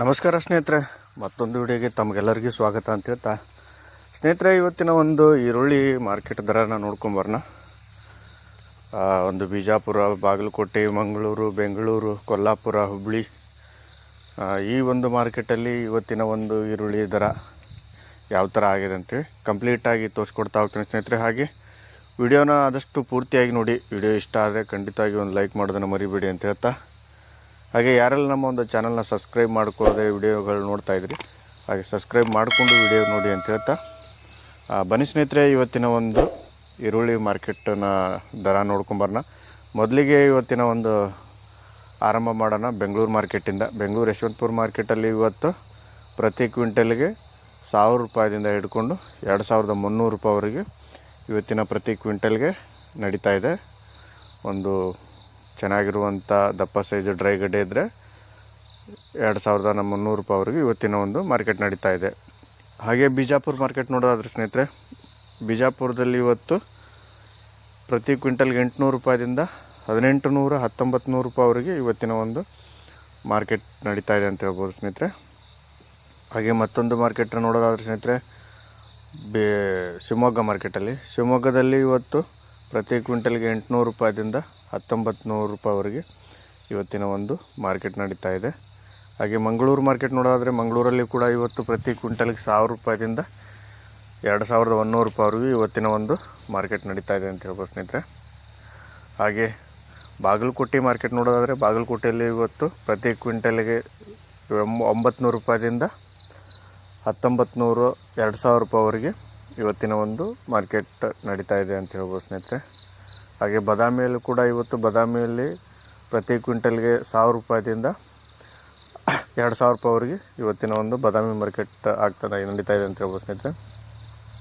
ನಮಸ್ಕಾರ ಸ್ನೇಹಿತರೆ, ಮತ್ತೊಂದು ವಿಡಿಯೋಗೆ ತಮಗೆಲ್ಲರಿಗೂ ಸ್ವಾಗತ ಅಂತ ಹೇಳ್ತಾ. ಸ್ನೇಹಿತರೆ, ಇವತ್ತಿನ ಒಂದು ಈರುಳ್ಳಿ ಮಾರ್ಕೆಟ್ ದರನ ನೋಡ್ಕೊಂಬರೋಣ ಒಂದು ಬಿಜಾಪುರ, ಬಾಗಲಕೋಟೆ, ಮಂಗಳೂರು, ಬೆಂಗಳೂರು, ಕೊಲ್ಲಾಪುರ ಹುಬ್ಬಳ್ಳಿ ಈ ಒಂದು ಮಾರ್ಕೆಟಲ್ಲಿ ಇವತ್ತಿನ ಒಂದು ಈರುಳ್ಳಿ ದರ ಯಾವ ಥರ ಆಗಿದೆ ಅಂತೇಳಿ ಕಂಪ್ಲೀಟಾಗಿ ತೋರಿಸ್ಕೊಡ್ತಾ ಹೋಗ್ತೀನಿ ಸ್ನೇಹಿತರೆ. ಹಾಗೆ ವಿಡಿಯೋನ ಆದಷ್ಟು ಪೂರ್ತಿಯಾಗಿ ನೋಡಿ. ವಿಡಿಯೋ ಇಷ್ಟ ಆದರೆ ಖಂಡಿತವಾಗಿ ಒಂದು ಲೈಕ್ ಮಾಡೋದನ್ನು ಮರಿಬೇಡಿ ಅಂತ ಹೇಳ್ತಾ. ಹಾಗೆ ಯಾರೆಲ್ಲ ನಮ್ಮ ಒಂದು ಚಾನಲ್ನ ಸಬ್ಸ್ಕ್ರೈಬ್ ಮಾಡ್ಕೊಳ್ಳದೆ ವಿಡಿಯೋಗಳು ನೋಡ್ತಾ ಇದ್ರಿ, ಹಾಗೆ ಸಬ್ಸ್ಕ್ರೈಬ್ ಮಾಡಿಕೊಂಡು ವಿಡಿಯೋ ನೋಡಿ ಅಂತ ಹೇಳ್ತಾ ಬನ್ನಿ ಸ್ನೇಹಿತರೆ, ಇವತ್ತಿನ ಒಂದು ಈರುಳ್ಳಿ ಮಾರ್ಕೆಟನ್ನ ದರ ನೋಡ್ಕೊಂಬರೋಣ ಮೊದಲಿಗೆ ಇವತ್ತಿನ ಒಂದು ಆರಂಭ ಮಾಡೋಣ ಬೆಂಗಳೂರು ಮಾರ್ಕೆಟಿಂದ ಬೆಂಗಳೂರು ಯಶವಂತಪುರ ಮಾರ್ಕೆಟಲ್ಲಿ ಇವತ್ತು ಪ್ರತಿ ಕ್ವಿಂಟಲ್ಗೆ ಸಾವಿರ ರೂಪಾಯಿದಿಂದ ಹಿಡ್ಕೊಂಡು ಎರಡು ಸಾವಿರದ ಮುನ್ನೂರು ರೂಪಾಯಿವರೆಗೆ ಇವತ್ತಿನ ಪ್ರತಿ ಕ್ವಿಂಟಲ್ಗೆ ನಡೀತಾ ಇದೆ. ಒಂದು ಚೆನ್ನಾಗಿರುವಂಥ ದಪ್ಪ ಸೈಜು ಡ್ರೈ ಗಡ್ಡೆ ಇದ್ದರೆ ಎರಡು ಸಾವಿರದ ಮುನ್ನೂರು ರೂಪಾಯಿವರೆಗೂ ಇವತ್ತಿನ ಒಂದು ಮಾರ್ಕೆಟ್ ನಡೀತಾ ಇದೆ. ಹಾಗೆ ಬಿಜಾಪುರ ಮಾರ್ಕೆಟ್ ನೋಡೋದಾದ್ರೆ ಸ್ನೇಹಿತರೆ, ಬಿಜಾಪುರದಲ್ಲಿ ಇವತ್ತು ಪ್ರತಿ ಕ್ವಿಂಟಲ್ಗೆ ಎಂಟುನೂರು ರೂಪಾಯಿದಿಂದ ಹದಿನೆಂಟು ನೂರ ಹತ್ತೊಂಬತ್ತು ನೂರು ರೂಪಾಯಿವರೆಗೆ ಇವತ್ತಿನ ಒಂದು ಮಾರ್ಕೆಟ್ ನಡೀತಾ ಇದೆ ಅಂತ ಹೇಳ್ಬೋದು ಸ್ನೇಹಿತರೆ. ಹಾಗೆ ಮತ್ತೊಂದು ಮಾರ್ಕೆಟ್ ನೋಡೋದಾದ್ರೆ ಸ್ನೇಹಿತರೆ, ಬೇ ಶಿವಮೊಗ್ಗ ಮಾರ್ಕೆಟಲ್ಲಿ. ಶಿವಮೊಗ್ಗದಲ್ಲಿ ಇವತ್ತು ಪ್ರತಿ ಕ್ವಿಂಟಲ್ಗೆ ಎಂಟುನೂರು ರೂಪಾಯಿದಿಂದ ಹತ್ತೊಂಬತ್ತು ನೂರು ರೂಪಾಯಿವರೆಗೆ ಇವತ್ತಿನ ಒಂದು ಮಾರ್ಕೆಟ್ ನಡೀತಾ ಇದೆ. ಹಾಗೆ ಮಂಗಳೂರು ಮಾರ್ಕೆಟ್ ನೋಡೋದಾದರೆ ಮಂಗಳೂರಲ್ಲಿ ಕೂಡ ಇವತ್ತು ಪ್ರತಿ ಕ್ವಿಂಟಲ್ಗೆ ಸಾವಿರ ರೂಪಾಯಿದಿಂದ ಎರಡು ಸಾವಿರದ ಒಂದೂರು ರೂಪಾಯಿವರೆಗೂ ಇವತ್ತಿನ ಒಂದು ಮಾರ್ಕೆಟ್ ನಡೀತಾ ಇದೆ ಅಂತ ಹೇಳ್ಬೋದು ಸ್ನೇಹಿತರೆ. ಹಾಗೆ ಬಾಗಲಕೋಟೆ ಮಾರ್ಕೆಟ್ ನೋಡೋದಾದರೆ ಬಾಗಲಕೋಟೆಯಲ್ಲಿ ಇವತ್ತು ಪ್ರತಿ ಕ್ವಿಂಟಲ್ಗೆ ಒಂಬತ್ತು ನೂರು ರೂಪಾಯಿದಿಂದ ಹತ್ತೊಂಬತ್ತು ನೂರು ಎರಡು ಸಾವಿರ ರೂಪಾಯಿವರೆಗೆ ಇವತ್ತಿನ ಒಂದು ಮಾರ್ಕೆಟ್ ನಡೀತಾ ಇದೆ ಅಂತ ಹೇಳ್ಬೋದು ಸ್ನೇಹಿತರೆ. ಹಾಗೆ ಬಾದಾಮಿಯಲ್ಲೂ ಕೂಡ ಇವತ್ತು ಬಾದಾಮಿಯಲ್ಲಿ ಪ್ರತಿ ಕ್ವಿಂಟಲ್ಗೆ ಸಾವಿರ ರೂಪಾಯಿದಿಂದ ಎರಡು ಸಾವಿರ ರೂಪಾಯಿವರೆಗೆ ಇವತ್ತಿನ ಒಂದು ಬಾದಾಮಿ ಮಾರ್ಕೆಟ್ ಆಗ್ತದೆ ನಡೀತಾ ಇದೆ ಅಂತ ಹೇಳ್ಬೋದು ಸ್ನೇಹಿತರೆ.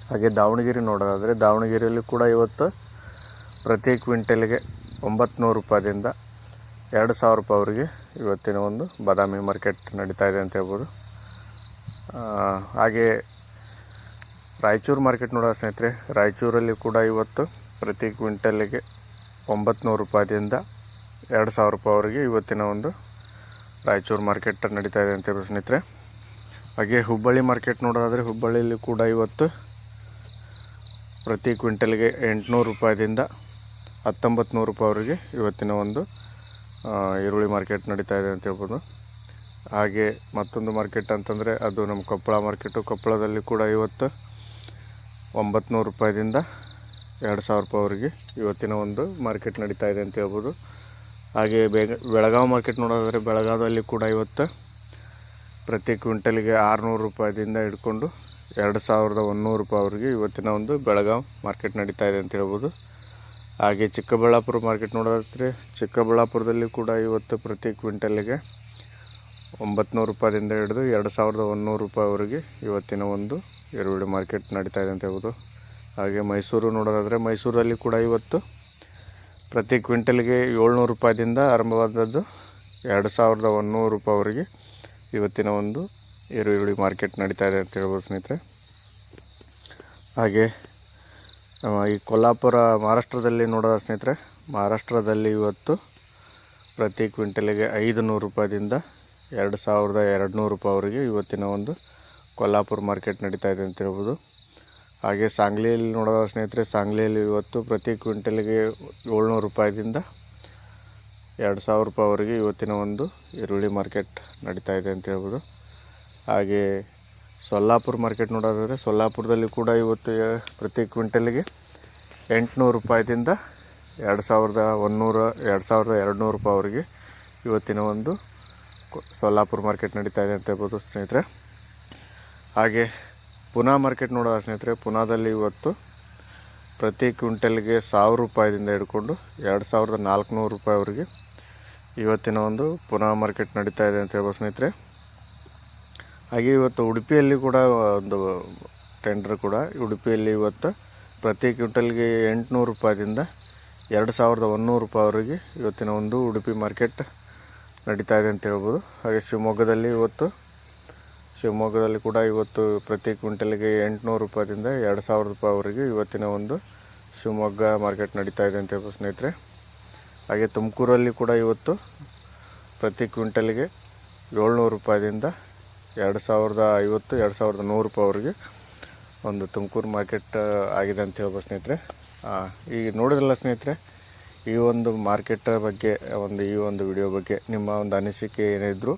ಹಾಗೆ ದಾವಣಗೆರೆ ನೋಡೋದಾದರೆ ದಾವಣಗೆರೆಯಲ್ಲಿ ಕೂಡ ಇವತ್ತು ಪ್ರತಿ ಕ್ವಿಂಟಲ್ಗೆ ಒಂಬತ್ತು ರೂಪಾಯಿದಿಂದ ಎರಡು ಸಾವಿರ ರೂಪಾಯಿವರೆಗೆ ಇವತ್ತಿನ ಒಂದು ಬಾದಾಮಿ ಮಾರ್ಕೆಟ್ ನಡೀತಾ ಇದೆ ಅಂತ ಹೇಳ್ಬೋದು. ಹಾಗೆ ರಾಯಚೂರು ಮಾರ್ಕೆಟ್ ನೋಡೋ ಸ್ನೇಹಿತರೆ. ರಾಯಚೂರಲ್ಲಿ ಕೂಡ ಇವತ್ತು ಪ್ರತಿ ಕ್ವಿಂಟಲ್ಗೆ ಒಂಬತ್ತು ರೂಪಾಯಿದಿಂದ ಎರಡು ಸಾವಿರ ರೂಪಾಯಿವರೆಗೆ ಇವತ್ತಿನ ಒಂದು ರಾಯಚೂರು ಮಾರ್ಕೆಟ್ ನಡೀತಾ ಇದೆ ಅಂತ ಸ್ನೇಹಿತರೆ. ಹಾಗೆ ಹುಬ್ಬಳ್ಳಿ ಮಾರ್ಕೆಟ್ ನೋಡೋದಾದರೆ ಹುಬ್ಬಳ್ಳಿಯಲ್ಲಿ ಕೂಡ ಇವತ್ತು ಪ್ರತಿ ಕ್ವಿಂಟಲ್ಗೆ ಎಂಟುನೂರು ರೂಪಾಯಿದಿಂದ ಹತ್ತೊಂಬತ್ತು ನೂರು ರೂಪಾಯಿವರೆಗೆ ಇವತ್ತಿನ ಒಂದು ಈರುಳ್ಳಿ ಮಾರ್ಕೆಟ್ ನಡೀತಾ ಇದೆ ಅಂತ ಹೇಳ್ಬೋದು. ಹಾಗೆ ಮತ್ತೊಂದು ಮಾರ್ಕೆಟ್ ಅಂತಂದರೆ ಅದು ನಮ್ಮ ಕೊಪ್ಪಳ ಮಾರ್ಕೆಟು. ಕೊಪ್ಪಳದಲ್ಲಿ ಕೂಡ ಇವತ್ತು ಒಂಬತ್ತು ನೂರು ರೂಪಾಯಿದಿಂದ ಎರಡು ಸಾವಿರ ರೂಪಾಯಿವರೆಗೆ ಇವತ್ತಿನ ಒಂದು ಮಾರ್ಕೆಟ್ ನಡೀತಾ ಇದೆ ಅಂತ ಹೇಳ್ಬೋದು. ಹಾಗೆ ಬೇಗ ಬೆಳಗಾವಿ ಮಾರ್ಕೆಟ್ ನೋಡೋದಾದರೆ ಬೆಳಗಾವಿಯಲ್ಲಿ ಕೂಡ ಇವತ್ತು ಪ್ರತಿ ಕ್ವಿಂಟಲ್ಗೆ ಆರುನೂರು ರೂಪಾಯಿದಿಂದ ಹಿಡ್ಕೊಂಡು ಎರಡು ಸಾವಿರದ ಒಂದೂರು ರೂಪಾಯಿವರೆಗೆ ಇವತ್ತಿನ ಒಂದು ಬೆಳಗಾವಿ ಮಾರ್ಕೆಟ್ ನಡೀತಾ ಇದೆ ಅಂತ ಹೇಳ್ಬೋದು. ಹಾಗೆ ಚಿಕ್ಕಬಳ್ಳಾಪುರ ಮಾರ್ಕೆಟ್ ನೋಡೋದಾದರೆ ಚಿಕ್ಕಬಳ್ಳಾಪುರದಲ್ಲಿ ಕೂಡ ಇವತ್ತು ಪ್ರತಿ ಕ್ವಿಂಟಲ್ಗೆ ಒಂಬತ್ತು ನೂರು ರೂಪಾಯಿದಿಂದ ಹಿಡಿದು ಎರಡು ಸಾವಿರದ ಒಂದೂರು ರೂಪಾಯಿವರೆಗೆ ಇವತ್ತಿನ ಒಂದು ಈರುಳ್ಳಿ ಮಾರ್ಕೆಟ್ ನಡೀತಾ ಇದೆ ಅಂತ ಹೇಳ್ಬೋದು. ಹಾಗೆ ಮೈಸೂರು ನೋಡೋದಾದರೆ ಮೈಸೂರಲ್ಲಿ ಕೂಡ ಇವತ್ತು ಪ್ರತಿ ಕ್ವಿಂಟಲ್ಗೆ ಏಳ್ನೂರು ರೂಪಾಯಿದಿಂದ ಆರಂಭವಾದದ್ದು ಎರಡು ಸಾವಿರದ ಒಂದೂರು ರೂಪಾಯಿವರೆಗೆ ಇವತ್ತಿನ ಒಂದು ಈರುಳ್ಳಿ ಮಾರ್ಕೆಟ್ ನಡೀತಾ ಇದೆ ಅಂತ ಹೇಳ್ಬೋದು ಸ್ನೇಹಿತರೆ. ಹಾಗೆ ಈ ಕೊಲ್ಲಾಪುರ ಮಹಾರಾಷ್ಟ್ರದಲ್ಲಿ ನೋಡೋದ ಸ್ನೇಹಿತರೆ? ಮಹಾರಾಷ್ಟ್ರದಲ್ಲಿ ಇವತ್ತು ಪ್ರತಿ ಕ್ವಿಂಟಲಿಗೆ ಐದು ನೂರು ರೂಪಾಯಿದಿಂದ ಎರಡು ಸಾವಿರದ ಎರಡು ನೂರು ರೂಪಾಯಿವರೆಗೆ ಇವತ್ತಿನ ಒಂದು ಕೊಲ್ಲಾಪುರ ಮಾರ್ಕೆಟ್ ನಡೀತಾ ಇದೆ ಅಂತ ಹೇಳ್ಬೋದು. ಹಾಗೆ ಸಾಂಗ್ಲಿಯಲ್ಲಿ ನೋಡೋದ ಸ್ನೇಹಿತರೆ, ಸಾಂಗ್ಲಿಯಲ್ಲಿ ಇವತ್ತು ಪ್ರತಿ ಕ್ವಿಂಟಲ್ಗೆ ಏಳ್ನೂರು ರೂಪಾಯಿದಿಂದ ಎರಡು ಸಾವಿರ ರೂಪಾಯಿವರೆಗೆ ಇವತ್ತಿನ ಒಂದು ಈರುಳ್ಳಿ ಮಾರ್ಕೆಟ್ ನಡೀತಾ ಇದೆ ಅಂತ ಹೇಳ್ಬೋದು. ಹಾಗೆ ಸೊಲ್ಲಾಪುರ ಮಾರ್ಕೆಟ್ ನೋಡೋದಾದರೆ ಸೊಲ್ಲಾಪುರದಲ್ಲಿ ಕೂಡ ಇವತ್ತು ಪ್ರತಿ ಕ್ವಿಂಟಲ್ಗೆ ಎಂಟುನೂರು ರೂಪಾಯಿದಿಂದ ಎರಡು ಸಾವಿರದ ಒನ್ನೂರ ಎರಡು ಸಾವಿರದ ಎರಡು ನೂರು ರೂಪಾಯಿವರೆಗೆ ಇವತ್ತಿನ ಒಂದು ಸೊಲ್ಲಾಪುರ ಮಾರ್ಕೆಟ್ ನಡೀತಾ ಇದೆ ಅಂತ ಹೇಳ್ಬೋದು ಸ್ನೇಹಿತರೆ. ಹಾಗೆ ಪುನಾ ಮಾರ್ಕೆಟ್ ನೋಡೋದ ಸ್ನೇಹಿತರೆ? ಪುನಾದಲ್ಲಿ ಇವತ್ತು ಪ್ರತಿ ಕ್ವಿಂಟಲ್ಗೆ ಸಾವಿರ ರೂಪಾಯಿದಿಂದ ಹಿಡ್ಕೊಂಡು ಎರಡು ಸಾವಿರದ ನಾಲ್ಕುನೂರು ರೂಪಾಯಿವರೆಗೆ ಇವತ್ತಿನ ಒಂದು ಪುನಾ ಮಾರ್ಕೆಟ್ ನಡೀತಾ ಇದೆ ಅಂತ ಹೇಳ್ಬೋದು ಸ್ನೇಹಿತರೆ. ಹಾಗೆ ಇವತ್ತು ಉಡುಪಿಯಲ್ಲಿ ಕೂಡ ಒಂದು ಟೆಂಡರ್ ಕೂಡ ಉಡುಪಿಯಲ್ಲಿ ಇವತ್ತು ಪ್ರತಿ ಕ್ವಿಂಟಲ್ಗೆ ಎಂಟುನೂರು ರೂಪಾಯಿದಿಂದ ಎರಡು ಸಾವಿರದ ಒಂದೂರು ರೂಪಾಯಿವರೆಗೆ ಇವತ್ತಿನ ಒಂದು ಉಡುಪಿ ಮಾರ್ಕೆಟ್ ನಡೀತಾ ಇದೆ ಅಂತ ಹೇಳ್ಬೋದು. ಹಾಗೆ ಶಿವಮೊಗ್ಗದಲ್ಲಿ ಇವತ್ತು ಶಿವಮೊಗ್ಗದಲ್ಲಿ ಕೂಡ ಇವತ್ತು ಪ್ರತಿ ಕ್ವಿಂಟಲ್ಗೆ ಎಂಟುನೂರು ರೂಪಾಯಿದಿಂದ ಎರಡು ಸಾವಿರ ರೂಪಾಯಿವರೆಗೆ ಇವತ್ತಿನ ಒಂದು ಶಿವಮೊಗ್ಗ ಮಾರ್ಕೆಟ್ ನಡೀತಾ ಇದೆ ಅಂತ ಹೇಳ್ಬೋದು ಸ್ನೇಹಿತರೆ. ಹಾಗೆ ತುಮಕೂರಲ್ಲಿ ಕೂಡ ಇವತ್ತು ಪ್ರತಿ ಕ್ವಿಂಟಲ್ಗೆ ಏಳ್ನೂರು ರೂಪಾಯಿದಿಂದ ಎರಡು ಸಾವಿರದ ಐವತ್ತು, ಎರಡು ಸಾವಿರದ ನೂರು ರೂಪಾಯಿವರೆಗೆ ಒಂದು ತುಮಕೂರು ಮಾರ್ಕೆಟ್ ಆಗಿದೆ ಅಂತ ಹೇಳ್ಬೋದು ಸ್ನೇಹಿತರೆ. ಈಗ ನೋಡಿದ್ರಲ್ಲ ಸ್ನೇಹಿತರೆ, ಈ ಒಂದು ಮಾರ್ಕೆಟ್ ಬಗ್ಗೆ, ಒಂದು ಈ ಒಂದು ವಿಡಿಯೋ ಬಗ್ಗೆ ನಿಮ್ಮ ಒಂದು ಅನಿಸಿಕೆ ಏನಿದ್ರು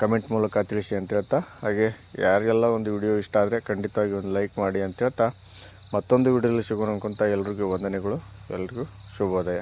ಕಮೆಂಟ್ ಮೂಲಕ ತಿಳಿಸಿ ಅಂತ ಹೇಳ್ತಾ. ಹಾಗೆ ಯಾರಿಗೆಲ್ಲ ಒಂದು ವಿಡಿಯೋ ಇಷ್ಟ ಆದರೆ ಖಂಡಿತವಾಗಿ ಒಂದು ಲೈಕ್ ಮಾಡಿ ಅಂತ ಹೇಳ್ತಾ. ಮತ್ತೊಂದು ವಿಡಿಯೋದಲ್ಲಿ ಸಿಗೋಣ ಅನ್ಕೊಂತ ಎಲ್ರಿಗೂ ವಂದನೆಗಳು. ಎಲ್ರಿಗೂ ಶುಭೋದಯ.